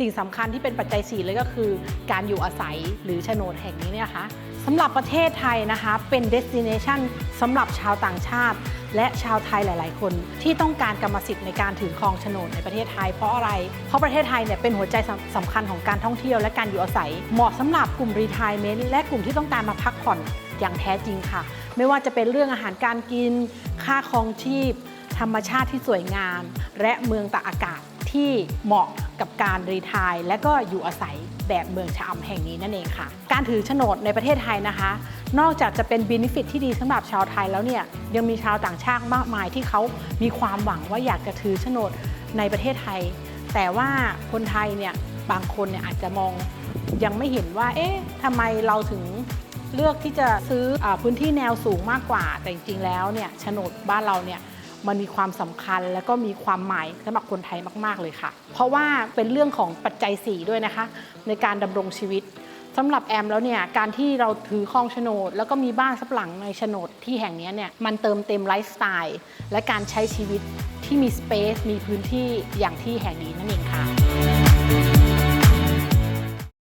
สิ่งสำคัญที่เป็นปัจจัย4เลยก็คือ การอยู่อาศัยหรือโฉนดแห่งนี้เนี่ยคะสำหรับประเทศไทยนะคะเป็น destination สำหรับชาวต่างชาติ และชาวไทยหลาย ๆ คนที่ต้องการกรรมสิทธิ์ในการถือครองโฉนดในประเทศไทยเพราะอะไร เพราะประเทศไทยเนี่ยเป็นหัวใจสำสำคัญของการท่องเที่ยวและการอยู่อาศัย เหมาะสำหรับกลุ่ม retirement และกลุ่มที่ต้องการมาพักผ่อนอย่างแท้จริงค่ะ ไม่ว่าจะเป็นเรื่องอาหารการกิน ค่าครองชีพ ธรรมชาติที่สวยงาม และเมืองตากอากาศที่เหมาะ กับการรีทายและก็อยู่อาศัยแบบเมืองชะอำแห่งนี้นั่นเองค่ะ การถือโฉนดในประเทศไทยนะคะ นอกจากจะเป็นบินฟิตที่ดีสำหรับชาวไทยแล้วเนี่ยยังมีชาวต่างชาติมากมายที่เขามีความหวังว่าอยากจะถือโฉนดในประเทศไทย แต่ว่าคนไทยเนี่ยบางคนเนี่ยอาจจะมองยังไม่เห็นว่า เอ๊ะทำไมเราถึงเลือกที่จะซื้ออพื้นที่แนวสูงมากกว่า แต่จริงๆแล้วเนี่ยโฉนดบ้านเราเนี่ย มันมีความสำคัญและก็มีความหมายสำหรับคนไทยมาก ๆ เลยค่ะ เพราะว่าเป็นเรื่องของปัจจัย 4 ด้วยนะคะ ในการดำรงชีวิตสำหรับแอมแล้วเนี่ยการที่เราถือครองโฉนด แล้วก็มีบ้านสับหลังในโฉนดที่แห่งนี้เนี่ยมันเติมเต็มไลฟ์สไตล์และการใช้ชีวิตที่มีสเปซมีพื้นที่อย่างที่แห่งนี้นั่นเองค่ะ